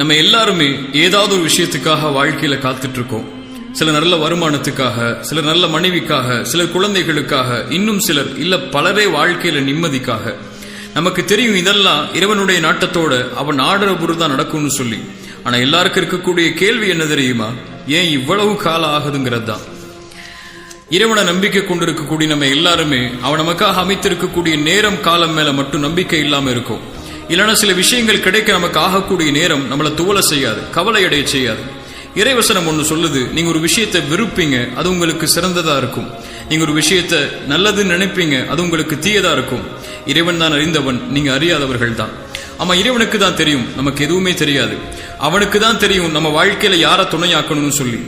நம்ம எல்லாருமே ஏதாவது ஒரு விஷயத்துக்காக வாழ்க்கையில காத்துட்டு இருக்கோம் சில நல்ல வருமானத்துக்காக சில நல்ல மனைவிக்காக சில குழந்தைகளுக்காக இன்னும் சிலர் இல்ல பலரே வாழ்க்கையில நிம்மதிக்காக. நமக்கு தெரியும் இதெல்லாம் இறைவனுடைய நாட்டத்தோட அவன் ஆடுற தான் நடக்கும்னு சொல்லி. ஆனா எல்லாருக்கும் இருக்கக்கூடிய கேள்வி என்ன தெரியுமா? ஏன் இவ்வளவு காலம் ஆகுதுங்கிறது தான் இறைவனை நம்பிக்கை கொண்டிருக்கக்கூடிய நம்ம எல்லாருமே அவன் நமக்காக அமைத்திருக்கக்கூடிய நேரம் காலம் மேல மட்டும் நம்பிக்கை இல்லாம இருக்கும். இல்லைன்னா சில விஷயங்கள் கிடைக்க நமக்கு ஆகக்கூடிய நேரம் நம்மளை துவலை செய்யாது கவலை அடைய செய்யாது. இறைவசனம் ஒன்று சொல்லுது நீங்க ஒரு விஷயத்தை விருப்பீங்க அது உங்களுக்கு சிறந்ததா இருக்கும். நீங்க ஒரு விஷயத்த நல்லதுன்னு நினைப்பீங்க அது உங்களுக்கு தீயதா இருக்கும். இறைவன் தான் அறிந்தவன் நீங்க அறியாதவர்கள் தான். ஆமா இறைவனுக்கு தான் தெரியும் நமக்கு எதுவுமே தெரியாது. அவனுக்கு தான் தெரியும் நம்ம வாழ்க்கையில யாரை துணையாக்கணும்னு சொல்லி.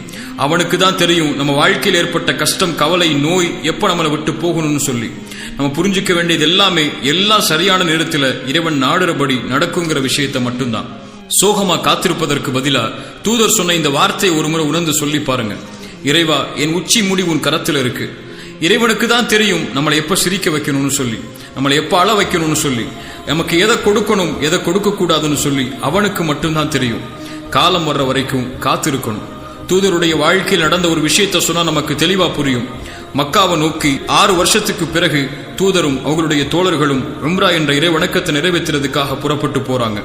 அவனுக்கு தான் தெரியும் நம்ம வாழ்க்கையில் ஏற்பட்ட கஷ்டம் கவலை நோய் எப்ப நம்மளை விட்டு போகணும்னு சொல்லி. நம்ம புரிஞ்சுக்க வேண்டியது எல்லாமே எல்லாம் சரியான நேரத்துல இறைவன் நாடுறபடி நடக்குங்கிற விஷயத்த மட்டும்தான். சோகமா காத்திருப்பதற்கு பதிலா தூதர் சொன்ன இந்த வார்த்தையை ஒரு முறை உணர்ந்து சொல்லி பாருங்க. இறைவா என் உச்சி முடி உன் கரத்தில் இருக்கு. இறைவனுக்கு தான் தெரியும் நம்மளை எப்ப சிரிக்க வைக்கணும்னு சொல்லி நம்மளை எப்ப அழ வைக்கணும்னு சொல்லி நமக்கு எதை கொடுக்கணும் எதை கொடுக்க கூடாதுன்னு சொல்லி அவனுக்கு மட்டும்தான் தெரியும். காலம் வர்ற வரைக்கும் காத்திருக்கணும். தூதருடைய வாழ்க்கையில் நடந்த ஒரு விஷயத்தை சொன்னா நமக்கு தெளிவா புரியும். மக்காவை நோக்கி ஆறு வருஷத்துக்கு பிறகு தூதரும் அவர்களுடைய தோழர்களும் உம்ரா என்ற இறை வணக்கத்தை நிறைவேற்றுறதுக்காக புறப்பட்டு போறாங்க.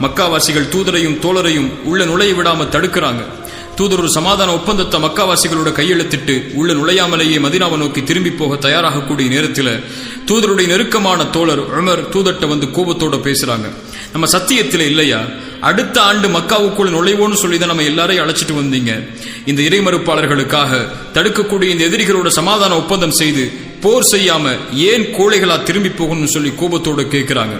மக்காவாசிகள் தூதரையும் தோழரையும் உள்ள நுழைய விடாம தடுக்கிறாங்க. தூதர் ஒரு சமாதான ஒப்பந்தத்தை மக்காவாசிகளோட கையெழுத்திட்டு உள்ள நுழையாமலேயே மதினாவை நோக்கி திரும்பி போக தயாராகக்கூடிய நேரத்தில் தூதருடைய நெருக்கமான தோழர் உமர் தூதர்கிட்ட வந்து கோபத்தோட பேசுறாங்க. நம்ம சத்தியத்தில் இல்லையா? அடுத்த ஆண்டு மக்காவுக்குள் நுழைவோன்னு சொல்லி தான் நம்ம எல்லாரையும் அழைச்சிட்டு வந்தீங்க. இந்த இறைமறுப்பாளர்களுக்காக தடுக்கக்கூடிய இந்த எதிரிகளோட சமாதான ஒப்பந்தம் செய்து போர் செய்யாம ஏன் கோழைகளா திரும்பி போகணும்னு சொல்லி கோபத்தோடு கேட்கிறாங்க.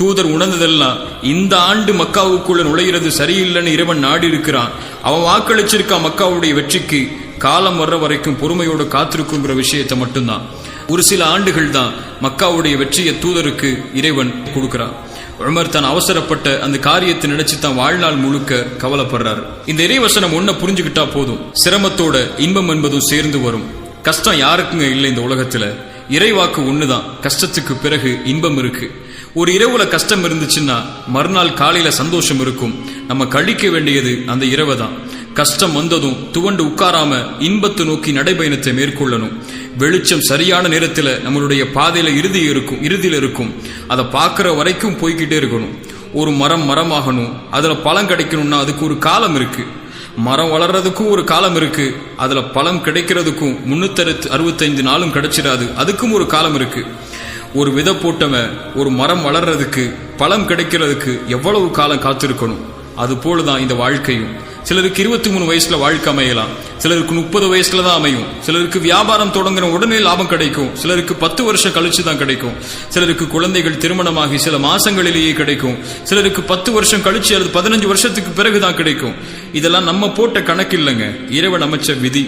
தூதர் உணர்ந்ததெல்லாம் இந்த ஆண்டு மக்காவுக்குள்ள நுழைகிறது சரியில்லைன்னு இறைவன் நாடி இருக்கிறான் அவன் வாக்களிச்சிருக்கா மக்காவுடைய வெற்றிக்கு காலம் வர்ற வரைக்கும் பொறுமையோடு காத்திருக்குங்கிற விஷயத்தை மட்டும்தான். ஒரு சில ஆண்டுகள் தான் மக்காவுடைய வெற்றியை தூதருக்கு இறைவன் கொடுக்கிறான். உமர் தான் அவசரப்பட்ட அந்த காரியத்தை நினைச்சு தான் வாழ்நாள் முழுக்க கவலைப்படுறாரு. இந்த இறைவசனம் ஒன்ன புரிஞ்சுக்கிட்டா போதும். சிரமத்தோட இன்பம் என்பதும் சேர்ந்து வரும். கஷ்டம் யாருக்குங்க இல்லை இந்த உலகத்துல? இறைவாக்கு ஒண்ணுதான். கஷ்டத்துக்கு பிறகு இன்பம் இருக்கு. ஒரு இரவுல கஷ்டம் இருந்துச்சுன்னா மறுநாள் காலையில சந்தோஷம் இருக்கும். நம்ம கழிக்க வேண்டியது அந்த இரவை தான் கஷ்டம் வந்ததும் துவண்டு உட்காராம இன்பத்தை நோக்கி நடைபயணத்தை மேற்கொள்ளணும். வெளிச்சம் சரியான நேரத்தில் நம்மளுடைய பாதையில இறுதி இருக்கும் இறுதியில் இருக்கும். அதை பார்க்குற வரைக்கும் போய்கிட்டே இருக்கணும். ஒரு மரம் மரமாகணும். அதில் பழம் கிடைக்கணும்னா அதுக்கு ஒரு காலம் இருக்கு. மரம் வளர்றதுக்கும் ஒரு காலம் இருக்கு. அதுல பழம் கிடைக்கிறதுக்கும் முன்னூத்தி அறுபத்தைந்து நாளும் கிடைச்சிடாது. அதுக்கும் ஒரு காலம் இருக்கு. ஒரு விதை போட்டவன் ஒரு மரம் வளர்றதுக்கு பழம் கிடைக்கிறதுக்கு எவ்வளவு காலம் காத்திருக்கணும்? அது போலதான் இந்த வாழ்க்கையும். சிலருக்கு இருபத்தி மூணு வயசுல வாழ்க்கை அமையலாம். சிலருக்கு முப்பது வயசுல தான் அமையும். சிலருக்கு வியாபாரம் தொடங்குற உடனே லாபம் கிடைக்கும். சிலருக்கு பத்து வருஷம் கழிச்சு தான் கிடைக்கும். சிலருக்கு குழந்தைகள் திருமணமாகி சில மாசங்களிலேயே கிடைக்கும். சிலருக்கு பத்து வருஷம் கழிச்சு அல்லது பதினஞ்சு வருஷத்துக்கு பிறகு தான் கிடைக்கும். இதெல்லாம் நம்ம போட்ட கணக்கு இல்லைங்க இறைவன் அமைச்ச விதி.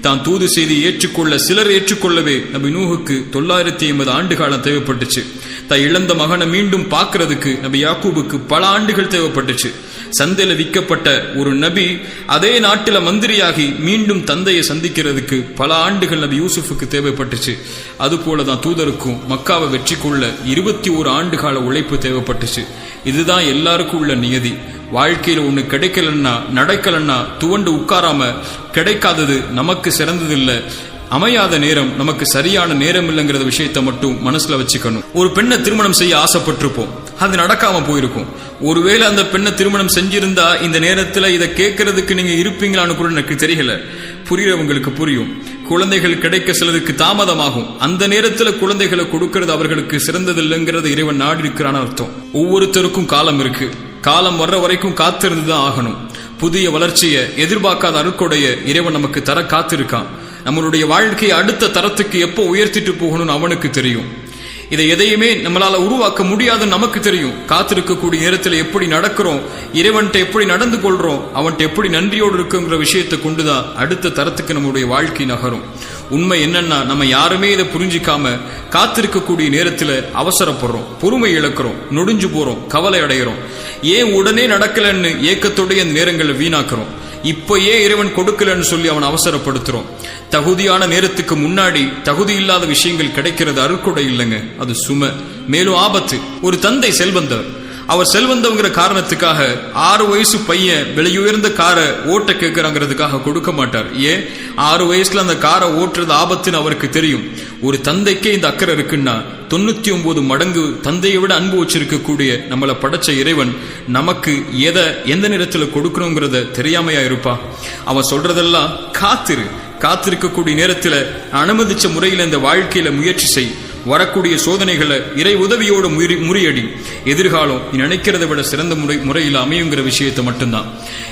தான் தூது செய்தி ஏற்றுக்கொள்ள சிலர் ஏற்றுக்கொள்ளவே நபி நூஹுக்கு தொள்ளாயிரத்தி ஐம்பது ஆண்டு காலம் தேவைப்பட்டுச்சு. தான் இழந்த மகனை மீண்டும் பார்க்கறதுக்கு நபி யாக்கூபுக்கு பல ஆண்டுகள் தேவைப்பட்டுச்சு. சந்தையில விற்கப்பட்ட ஒரு நபி அதே நாட்டில மந்திரியாகி மீண்டும் தந்தையை சந்திக்கிறதுக்கு பல ஆண்டுகள் நபி யூசுஃபுக்கு தேவைப்பட்டுச்சு. அது போலதான் தூதருக்கும் மக்காவை வெற்றி கொள்ள இருபத்தி ஒரு ஆண்டு கால உழைப்பு தேவைப்பட்டுச்சு. இதுதான் எல்லாருக்கும் உள்ள நியதி. வாழ்க்கையில ஒண்ணு கிடைக்கலன்னா நடக்கலன்னா துவண்டு உட்காராம கிடைக்காதது நமக்கு சிறந்தது அமையாத நேரம் நமக்கு சரியான நேரம் இல்லைங்கிற விஷயத்த மட்டும் மனசுல வச்சுக்கணும். ஒரு பெண்ணை திருமணம் செய்ய ஆசைப்பட்டிருப்போம். அது நடக்காம போயிருக்கும். ஒருவேளை அந்த பெண்ணை திருமணம் செஞ்சிருந்தா இந்த நேரத்துல இதை கேட்கறதுக்கு நீங்க இருப்பீங்களான்னு கூட எனக்கு தெரியல. புரியறவங்களுக்கு புரியும். குழந்தைகள் கிடைக்க சிலருக்கு தாமதமாகும். அந்த நேரத்துல குழந்தைகளை கொடுக்கறது அவர்களுக்கு சிறந்தது இல்லைங்கிறது இறைவன் நாடி இருக்கிறான்னு அர்த்தம். ஒவ்வொருத்தருக்கும் காலம் இருக்கு. காலம் வர்ற வரைக்கும் காத்திருந்து தான் ஆகணும். புதிய வளர்ச்சியை எதிர்பார்க்காத அருக்கொடைய இறைவன் நமக்கு தர காத்திருக்கான். நம்மளுடைய வாழ்க்கையை அடுத்த தரத்துக்கு எப்போ உயர்த்திட்டு போகணும்னு அவனுக்கு தெரியும். இதை எதையுமே நம்மளால உருவாக்க முடியாதுன்னு நமக்கு தெரியும். காத்திருக்கக்கூடிய நேரத்தில் எப்படி நடக்கிறோம்? இறைவன்கிட்ட எப்படி நடந்து கொள்றோம்? அவன்கிட்ட எப்படி நன்றியோடு இருக்குங்கிற விஷயத்தை கொண்டுதான் அடுத்த தரத்துக்கு நம்மளுடைய வாழ்க்கை நகரும். உண்மை என்னன்னா நம்ம யாருமே இதை புரிஞ்சிக்காம காத்திருக்கக்கூடிய நேரத்தில் அவசரப்படுறோம். பொறுமை இழக்கிறோம். நொடிஞ்சு போறோம். கவலை அடைகிறோம் ஏன் உடனே நடக்கலன்னு ஏக்கத்தோடைய அந்த நேரங்களை வீணாக்குறோம். இப்பயே இறைவன் கொடுக்கலன்னு சொல்லி அவன் அவசரப்படுத்துறோம். தகுதியான நேரத்துக்கு முன்னாடி தகுதி இல்லாத விஷயங்கள் கிடைக்கிறது அருட்கொடை இல்லைங்க. அது சும. மேலும் ஆபத்து. ஒரு தந்தை செல்வந்தர். அவர் செல்வந்தவங்கிற காரணத்துக்காக ஆறு வயசு பையன் விலையுயர்ந்த காரை ஓட்ட கேட்கிறாங்கிறதுக்காக கொடுக்க மாட்டார். ஏன்? ஆறு வயசுல அந்த காரை ஓட்டுறது ஆபத்துன்னு அவருக்கு தெரியும். ஒரு தந்தைக்கே இந்த அக்கறை இருக்குன்னா தொண்ணூத்தி ஒன்பது மடங்கு தந்தையை விட அன்பு வச்சிருக்கக்கூடிய நம்மளை படைச்ச இறைவன் நமக்கு எதை எந்த நேரத்துல கொடுக்கணுங்கிறத தெரியாமையா இருப்பா? அவன் சொல்றதெல்லாம் காத்திரு. காத்திருக்கக்கூடிய நேரத்துல அனுமதிச்ச முறையில இந்த வாழ்க்கையில முயற்சி செய். வரக்கூடிய சோதனைகளை இறை உதவியோடு முறி முறியடி. எதிர்காலம் நீ நினைக்கிறத விட சிறந்த முறை முறையில் அமையுங்கிற விஷயத்தை மட்டும்தான்.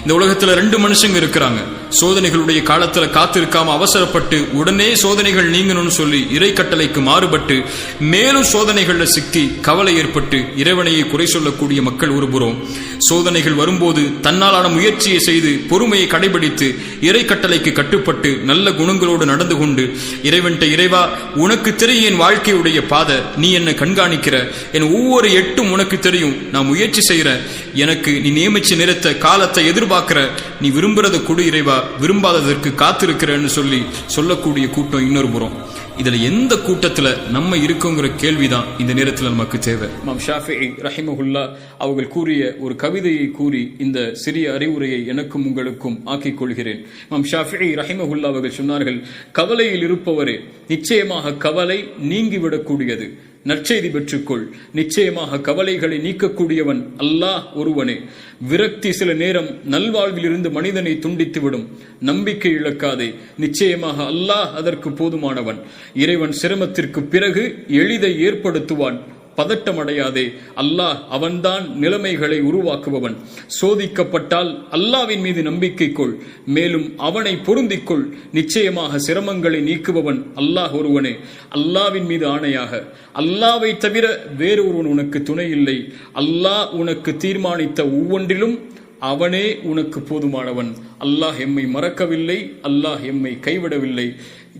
இந்த உலகத்துல ரெண்டு மனுஷங்க இருக்கிறாங்க. சோதனைகளுடைய காலத்துல காத்திருக்காம அவசரப்பட்டு உடனே சோதனைகள் நீங்கணும்னு சொல்லி இறை கட்டளைக்கு மாறுபட்டு மேலும் சோதனைகள்ல சிக்கி கவலை ஏற்பட்டு இறைவனையை குறை சொல்லக்கூடிய மக்கள் ஒருபுறம். சோதனைகள் வரும்போது தன்னாலான முயற்சியை செய்து பொறுமையை கடைபிடித்து இறை கட்டளைக்கு கட்டுப்பட்டு நல்ல குணங்களோடு நடந்து கொண்டு இறைவன்ட்ட இறைவா உனக்கு தெரியும் என் வாழ்க்கையுடைய பாதை. நீ என்ன கண்காணிக்கிற. என் ஒவ்வொரு எட்டும் உனக்கு தெரியும். நான் முயற்சி செய்கிற எனக்கு நீ நியமிச்சு நிறுத்த காலத்தை எதிர்பார்க்கிற. நீ விரும்புறத கொடு இறைவா. விரும்பாததற்கு காத்திருக்கிறேன்னு சொல்லி சொல்லக்கூடிய கூட்டம் இன்னொரு புறம். இதுல எந்த கூட்டத்துல நம்ம இருக்கோங்கிற கேள்விதான் இந்த நேரத்தில் நமக்கு தேவை. மாம் ஷாஃபி ரஹிமஹுல்லா அவர்கள் கூறிய ஒரு கவிதையை கூறி இந்த சிறிய அறிவுரையை எனக்கும் உங்களுக்கும் ஆக்கிக் கொள்கிறேன். மாம் ஷாஃபி ரஹிமஹுல்லா அவர்கள் சொன்னார்கள் கவலையில் இருப்பவரே நிச்சயமாக கவலை நீங்கிவிடக்கூடியது. நற்செய்தி பெற்றுக்கொள். நிச்சயமாக கவலைகளை நீக்கக்கூடியவன் அல்லாஹ் ஒருவனே. விரக்தி சில நேரம் நல்வாழ்வில் இருந்து மனிதனை துண்டித்துவிடும். நம்பிக்கை இழக்காதே. நிச்சயமாக அல்லாஹ் அதற்கு போதுமானவன். இறைவன் சிரமத்திற்கு பிறகு எளிதை ஏற்படுத்துவான். பதட்டமடையாதே. அல்லாஹ் அவன்தான் நிலைமைகளை உருவாக்குபவன். சோதிக்கப்பட்டால் அல்லாவின் மீது நம்பிக்கை கொள் மேலும் அவனை பொருந்திக்கொள். நிச்சயமாக சிரமங்களை நீக்குபவன் அல்லாஹ் ஒருவனே. அல்லாவின் மீது ஆணையாக. அல்லாவை தவிர வேறொருவன் உனக்கு துணை இல்லை. அல்லாஹ் உனக்கு தீர்மானித்த ஒவ்வொன்றிலும் அவனே உனக்கு போதுமானவன். அல்லாஹ் எம்மை மறக்கவில்லை. அல்லாஹ் எம்மை கைவிடவில்லை.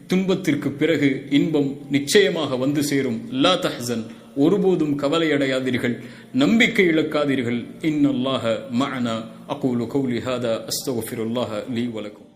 துன்பத்திற்கு பிறகு இன்பம் நிச்சயமாக வந்து சேரும். லா தஹன் ஒருபோதும் கவலையடையாதீர்கள் நம்பிக்கை இழக்காதீர்கள். இன் அல்லாஹ மஅனா அகூலு கௌலி ஹாதா அஸ்தகுஃபிருல்லாஹ லீ வலக்கும்